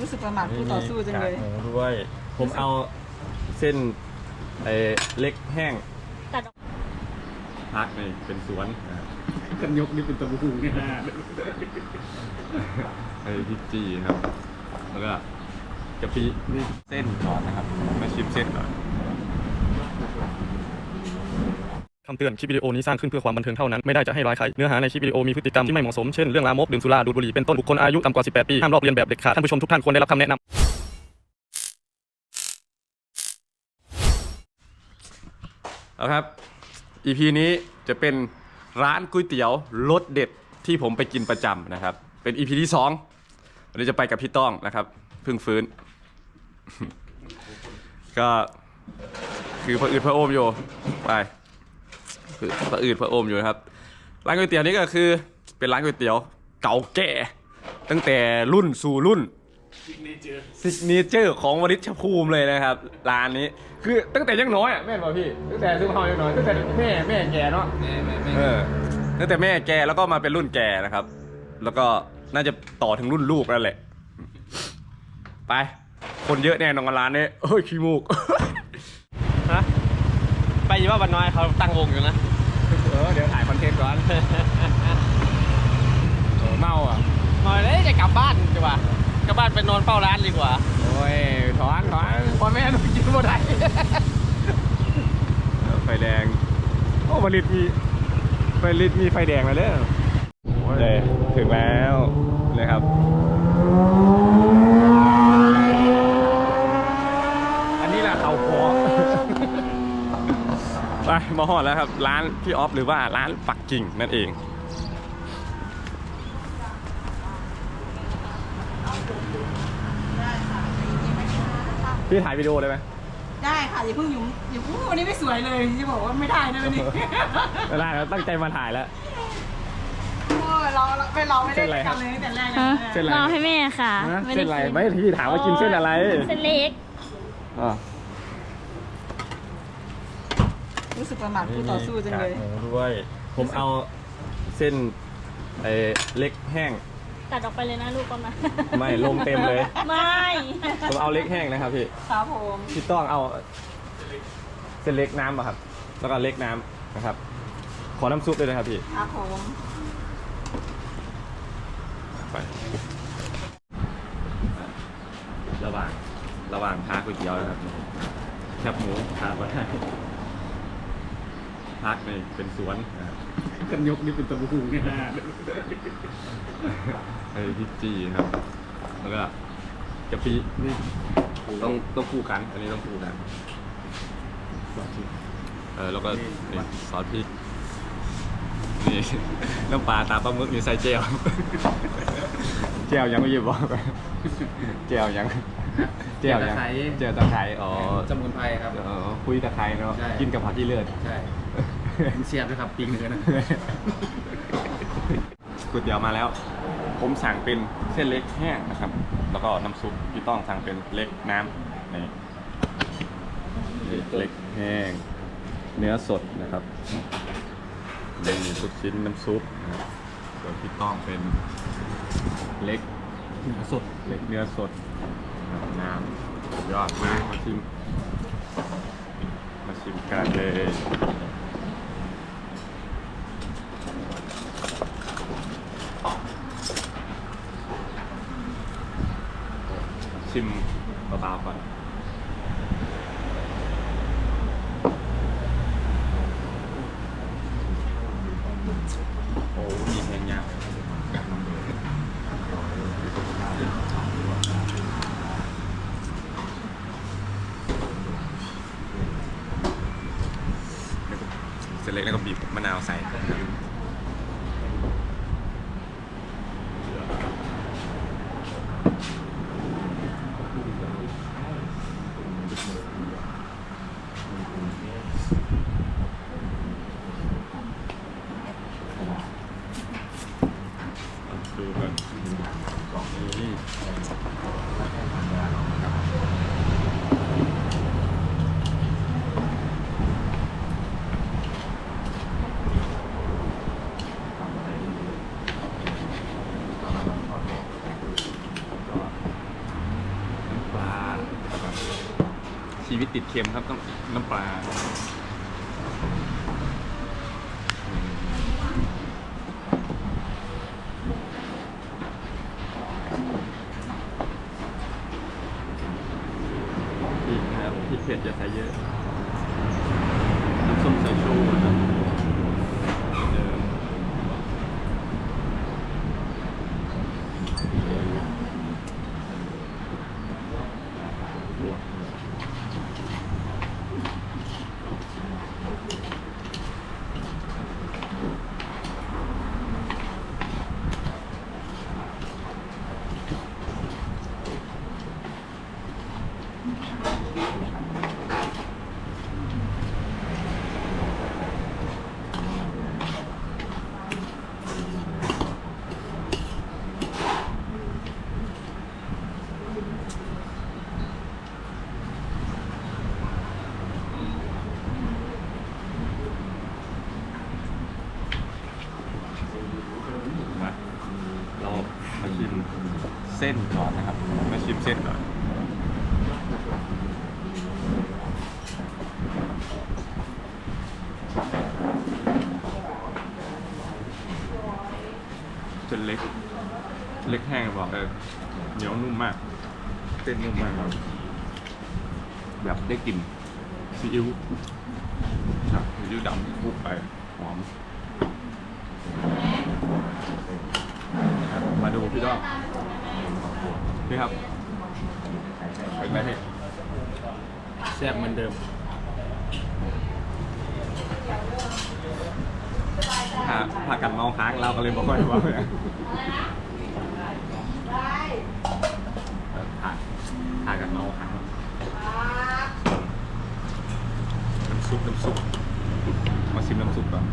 รู้สึกประมาทคู่ต่อสู้จังเลยกากหมูด้วย ผมเอาเส้นไอ้เล็กแห้งตัดออกพักนี่เป็นสวนนะครับกันยกนี่เป็นตะบูเนี่ยนะไอ้พริกจีครับ แล้วก็กะปินี่เส้นก่อนนะครับมาชิมเส้นก่อน คำเตือน คลิปวิดีโอนี้สร้างขึ้นเพื่อความบันเทิงเท่านั้น ไม่ได้จะให้ร้ายใคร เนื้อหาในคลิปวิดีโอมีพฤติกรรมที่ไม่เหมาะสม เช่น เรื่องลามก ดื่มสุรา ดูดบุหรี่ เป็นต้น บุคคลอายุต่ำกว่า 18 ปี ห้ามลอกเลียนแบบเด็ดขาด ท่านผู้ชมทุกท่านควรได้รับคำแนะนำ เอาครับ EP นี้จะเป็นร้านก๋วยเตี๋ยวรสเด็ดที่ผมไปกินประจำนะครับ เป็น EP ที่2วันนี้จะไปกับพี่ต้องนะครับ เพิ่งฟื้น ก็คือพระอืดพระโอมอยู่ไป คือพระอืดพระโอมอยู่นะครับ ร้านก๋วยเตี๋ยวนี้ก็คือ เป็นร้านก๋วยเตี๋ยวเก่าแก่ ตั้งแต่รุ่นสู่รุ่นซิกเนเจอร์ของวริชภูมิเลยนะครับร้านนี้คือตั้งแต่ยังน้อยอะแม่นป่ะพี่ตั้งแต่ซื้อข้าวยังน้อยตั้งแต่แม่แม่แกเนาะแม่แม่แม่เออตั้งแต่แม่แกแล้วก็มาเป็นรุ่นแกนะครับ แล้วก็น่าจะต่อถึงรุ่นลูกนั่นแหละ ไป คนเยอะแน่นอนร้านนี้เอ้ยขี้มูกฮะไป อยู่ว่าวันน้อยเขาตั้งวงอยู่นะ เออเดี๋ยวถ่ายคอนเทนต์ก่อนเออเมาอะหน่อยเลยจะกลับบ้านดีกว่ากลับบ้านไปนอนเฝ้าร้านดีกว่า โอ้ยถอนถอนพ่อแม่ต้องกินบ่ได้ไฟแดง โอ้ผลิตมีผลิตมีไฟแดงแล้วเด้อเลยถึงแล้วนะครับ อันนี้แหละเขาคอ ไปมาหอดแล้วครับร้านพี่ออฟหรือว่าร้านปักกิ่งนั่นเอง พี่ถ่ายวิดีโอได้ไหมได้ค่ะอย่าเพิ่งหยุ่มอย่าพูดวันนี้ไม่สวยเลยจะบอกว่าไม่ได้นะวันนี้ไม่ได้แล้วตั้งใจมาถ่ายแล้วโอ้ยเราเราไม่เราไม่ได้ด้วยกันเลยตั้งแต่แรกฮะนะเส้นอะไรรอให้แม่ค่ะ ฮะม่ด้เส้นอะไรกิไม่ที่ถามว่ากินเส้นอะไร เส้นเล็ก อะ รู้สึกประมาทคู่ต่อสู้จังเลยกากหมูด้วย ผมเอาเส้นไอ้เล็กแห้ง ตัดออกไปเลยนะลูกก่อนนะไม่ลงเต็มเลย ไม่ผมเอาเล็กแห้งนะครับพี่ ครับผมพี่ต้องเอาเส้นเล็กน้ำป่ะครับ แล้วก็เล็กน้ำนะครับ ขอน้ำซุปด้วยนะครับพี่ ครับผมไประหว่างระหว่างทาก๋วยเตี๋ยวนะครับแคบหมูทาไว้ ให้พักในเป็นสวนนะครับกันยกนี่เป็นตะบูเนี่ยนะไอ้พริกจีครับ แล้วก็กะปินี่ต้องต้องคู่กัน อันนี้ต้องคู่กันเออแล้วก็นี่ซอสพริกนี่น้ำปลาตาปลาหมึกมีใส่เจลเจลยังไม่หยิบบอกเจลยังเจลยังเจลตะไคร้อ๋อสมุนไพรครับเออคุยตะไคร้เนาะใช่กินกับผักที่เลือดใช่ เสียบด้วยครับปิงเนื้อนะก๋วยเตี๋ยวมาแล้ว ผมสั่งเป็นเส้นเล็กแห้งนะครับ แล้วก็น้ำซุปพี่ต้องสั่งเป็นเล็กน้ำนี่เล็กแห้ง เนื้อสดนะครับเป็นทุกชิ้นน้ำซุปนะครับส่วนพี่ต้องเป็นเล็กเนื้อสด เล็กเนื้อสดนะครับน้ำสุดยอดมากมาชิม มาชิมกันเลย ชิมเบาๆก่อน โอ้มีแหงยาวเสร็จเล็กแล้วก็บีบมะนาวใส่ ชีวิตติดเค็มครับต้องน้ำปลาอืมพริกนะครับพริกเผ็ดจะใช้เยอะ น้ำส้มสายชูนะครับเดิมมาเรามาชิม เส้นก่อนนะครับมาชิมเส้นก่อนจนเล็ก เล็กแห้งบอกเออเหนียวนุ่มมาก เส้นนุ่มมากครับแบบได้กลิ่นซีอิ๊วครับซีอิ๊วดำคลุกไปหอมครับมาดูพี่ดอก นี่ครับเป็นไงพี่แซ่บเหมือนเดิม พาพากันเมาค้างเราก็เลยบอกว่าว่าเลยพาพากันเมาค้างน้ำซุปน้ำซุปมาชิมน้ำซุปก่อน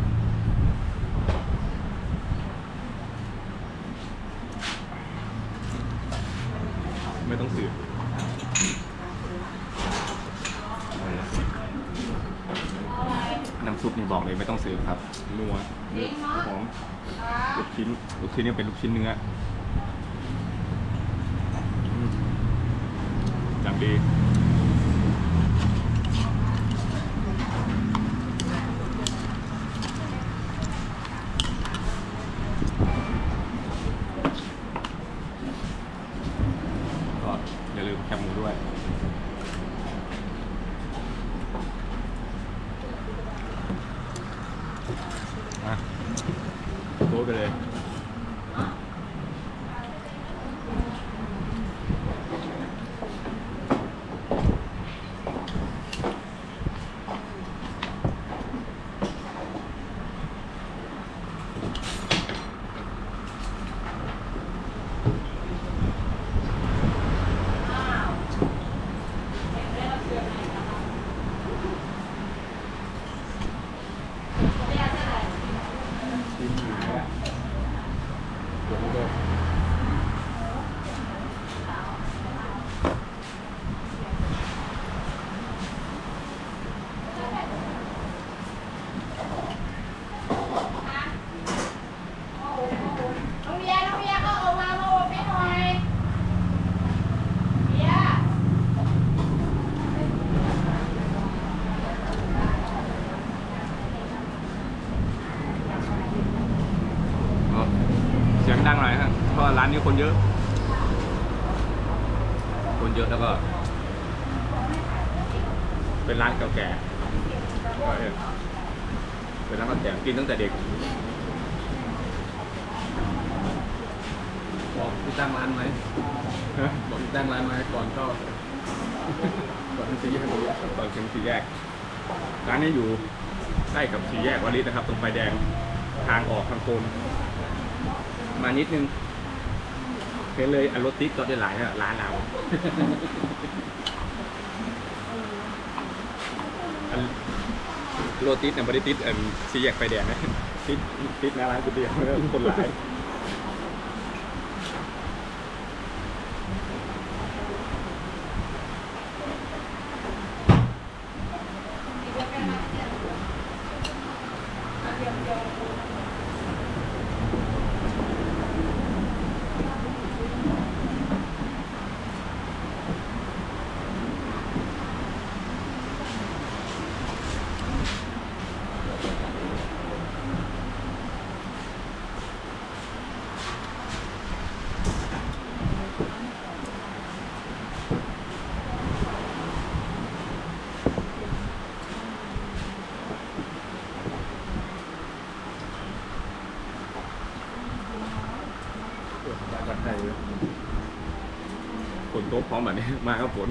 ไม่ต้องสืบน้ำ ซุปนี่บอกเลยไม่ต้องซื้อครับนัวเนื้อหอมลูกชิ้นลูกชิ้นนี่เป็นลูกชิ้นเนื้ออย่างดี ก็อย่าลืมแคปหมูด้วย มาโต๊ะไปเลย น้องเบียร์น้องเบียร์ก็เอามามาอบให้หน่อยเบียร์ ก็เสียงดังหน่อยครับเพราะว่าร้านนี้คนเยอะ คนเยอะแล้วก็ เป็นร้านเก่าแก่ก็เออเป็นร้านเก่าแก่กินตั้งแต่เด็ก บอกที่ ตั้งร้านไหมบอกที่ตั้งร้านไหมก่อนเข้าก่อนที่จะแยกตัวตอนถึงสี่แยก ร้านนี้อยู่ใกล้กับสี่แยกวาริสนะครับ ตรงไฟแดงทางออกทางโคนมานิดนึงเห็นเลยอันรถติ๊กจอดได้หลายนะร้านเราอันรถติ๊กเนี่ยไม่ได้ติ๊กอันสี่แยกไฟแดงนะติ๊กติ๊กหน้าร้านก๋วยเตี๋ยวแล้วคนหลาย วัดได้เยอฝนตกพร้อมแบบนี้มาก็ฝน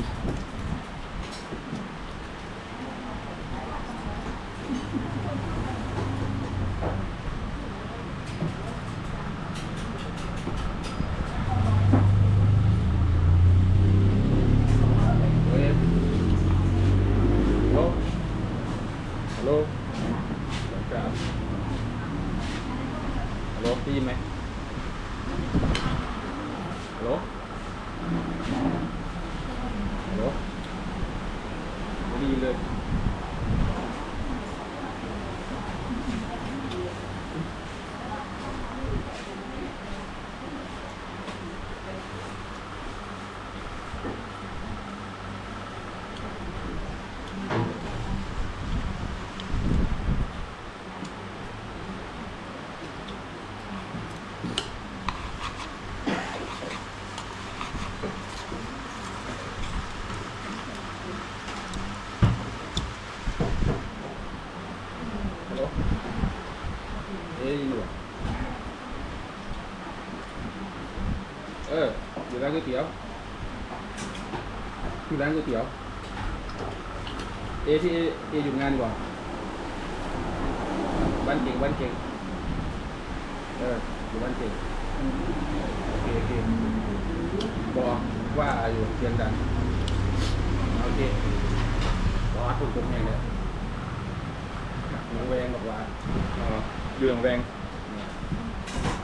เอ๊ะได้ยินอยู่เหรอเอออยู่ร้านก๋วยเตี๋ยวอยู่ร้านก๋วยเตี๋ยวเอที่ เอเอหยุดงานดีกว่าบ้านเก่งบ้านเก่งเองโอเคโอเคบงคบอกว่าถูกตรงแห่งเลยหนูแวงบอกว่าอ๋อเรื่องแวง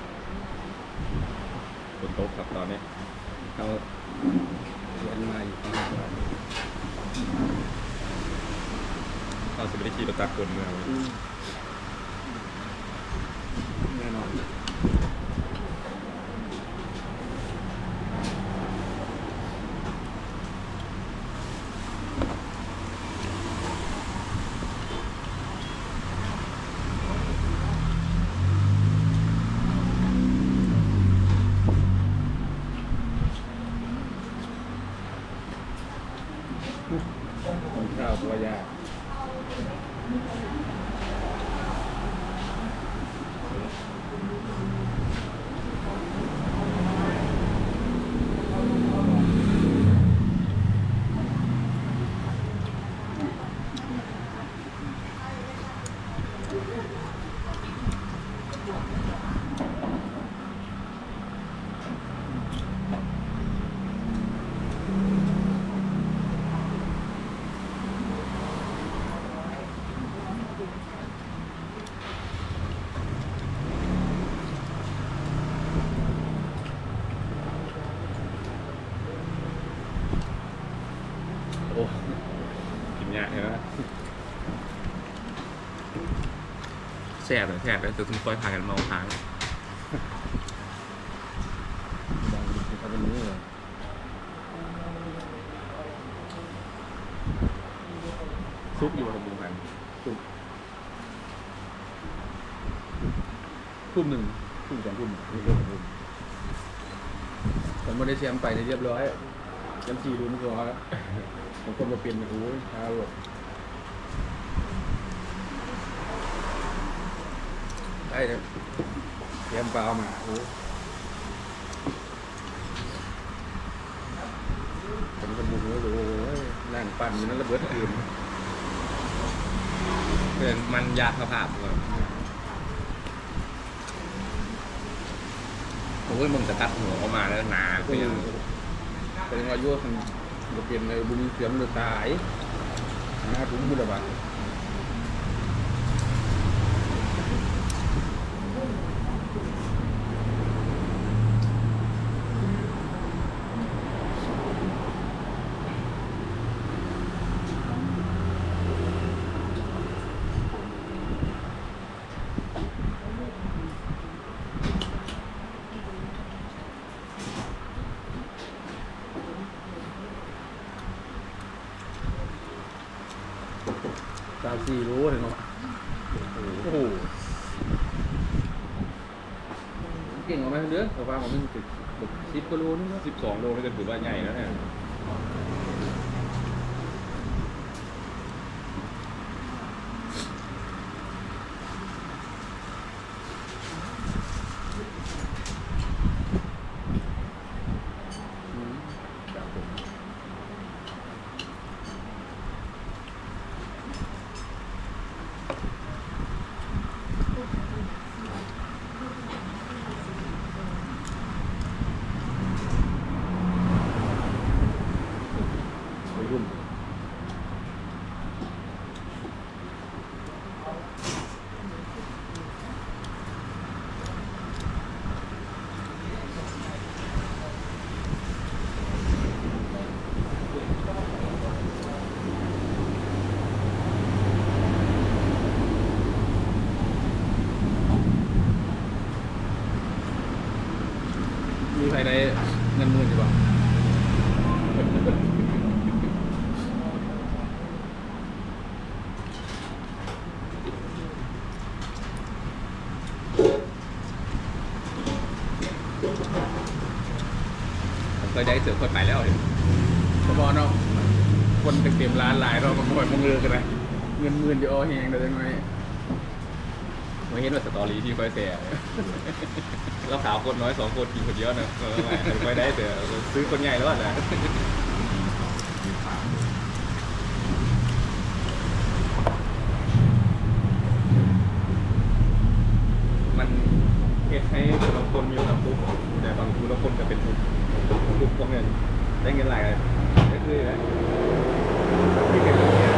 ฝนตกครับตอนนี้เขาเรียนมาอยู่ข้างหลังเขาจะไปได้ขี่รถตักรกลเมืองแน่นอนคนข้าวตัวยากโอ้กินยากเลยนะแสบเลยแสบเลยจะต้องคอยพากันเมาค้างซุปอยู่บนบุงพันซุปทุ่มหนึ่งทุ่มสองทุ่มนี่เรื่องของทุ่มผมไม่ได้แชมป์ไปในเรียบร้อยแชมป์สี่รุ่นก็ร้อ ยผมคนมาเปลี่ยนโอ้ยช้าหมดได้เลยแชมป์เปล่ามาโอ้ผมคนบุกโอ้ยนั่งปั่นอยู่นั่นระเบิดคืนเป็นมันยากสภาพเลยโอ้ยมึงจะตัดหัวออกมาแล้วหนาเป็นยังเป็นอายุมัน จะเปลี่ยนในบุญเสียมหรือตายนะผมบุญบาท สามสี่รู้เลยเนาะโอ้โหเก่งกว่าไหมเด้อแต่ว่าผมมันติดสิบกิโลนึงเนาะสิบสองโลนี่ก็ถือว่าใหญ่แล้วเนี่ย จากผม เคยได้เสือคนไปแล้วเห็นพอเนาะคนเต็มร้านหลายเราบางคนมองเลือกันเลยเงินหมื่นจะอ้อแหงได้ยังไงไม่เห็นว่าสตอรี่ที่ค่อยแซ่แล้วสาวคนน้อยสองคนกินคนเยวเนะไม่ค่อยได้แต่ซื้อคนใหญ่แล้วนะ มันเหตุให้บางคนมีความทุกข์แต่บางคนบางคนก็เป็นทุกข์ทุกข์เพราะเงินได้เงินหลายก็คือนะที่เกิดแบบเนี้ย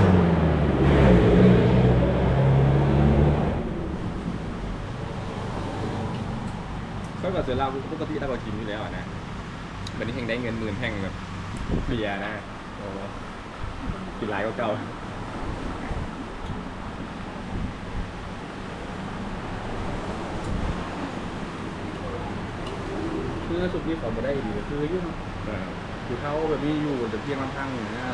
ก็แบบเสือเราปกติเราก็กินอยู่แล้วอะนะวันนี้แห่งได้เงินหมื่นแห่งแบบเบียร์นะโอ้โหกินหลายก็เก่าคือสุดที่เขาไม่ได้ดีคืออยุ่งคือเขาแบบนี้อยู่แต่เพียงลำพังอย่างเงี้ย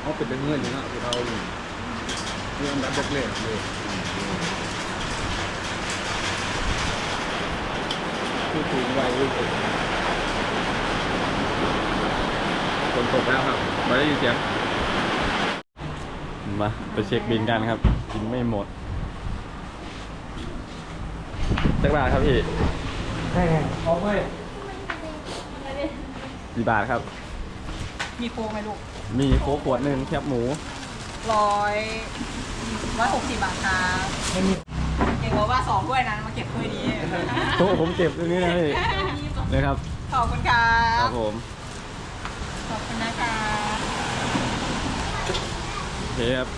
เขาเป็นเป็นเงินอย่างเงี้ยคือเขาอยู่เรื่องรับเล็กๆเลย คือถึงวัยรุ่นฝนตกแล้วครับไม่ได้ยินเสียง มาไปเช็คบินกันครับ กินไม่หมดจักบาทครับพี่กี่บาทครับ มีโฟไหมลูก มีโค้กขวดหนึ่งแคบหมูร้อยร้อยหกสิบบาทครับ เองบอกว่าสองถ้วยนั้นมาเก็บถ้วยนี้โต๊ะผมเก็บตรงนี้นะพี่เลยครับ ขอบคุณครัครับบผม ขอบคุณนะคะโอเคครับ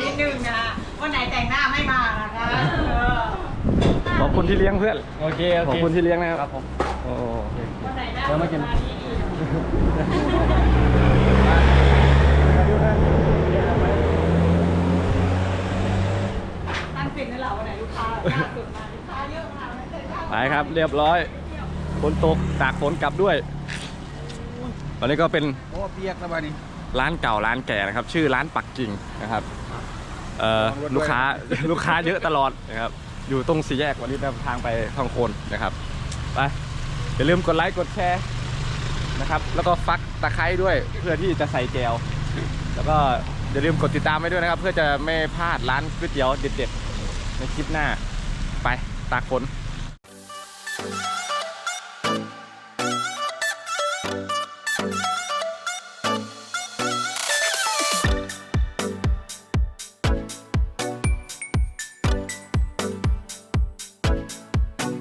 นิดนึงนะวันไหนแต่งหน้าไม่มานะคะเออขอบคุณที่เลี้ยงเพื่อน โอเค โอขอบเคคุณที่เลี้ยงนะครับ ครับผม โอ้วันไหนหน้าเดี๋ยวมากินตั้งปิดนั่นแหละวันไหนลูกค้าล่าสุดมาลูกค้าเยอะมากไม่เคยเข้าไปครับ เรียบร้อยฝนตกตากฝนกลับด้วย ตอนนี้ก็เป็น โอ้เปียกแล้วบ้านี้ ร้านเก่าร้านแก่นะครับ ชื่อร้านปักกิ่งนะครับเอ่อระวังรถด้วย ลูกค้า ลูกค้าเยอะตลอดนะครับ อยู่ตรงสี่แยกวันนี้เดินทางไปทองโคนนะครับ ไป อย่าลืมกดไลค์กดแชร์นะครับ แล้วก็ฟักตะไคร้ด้วยเพื่อที่จะใส่แจวแล้วก็อย่าลืมกดติดตามไว้ด้วยนะครับ เพื่อจะไม่พลาดร้านก๋วยเตี๋ยวเด็ดๆในคลิปหน้าไปตาคน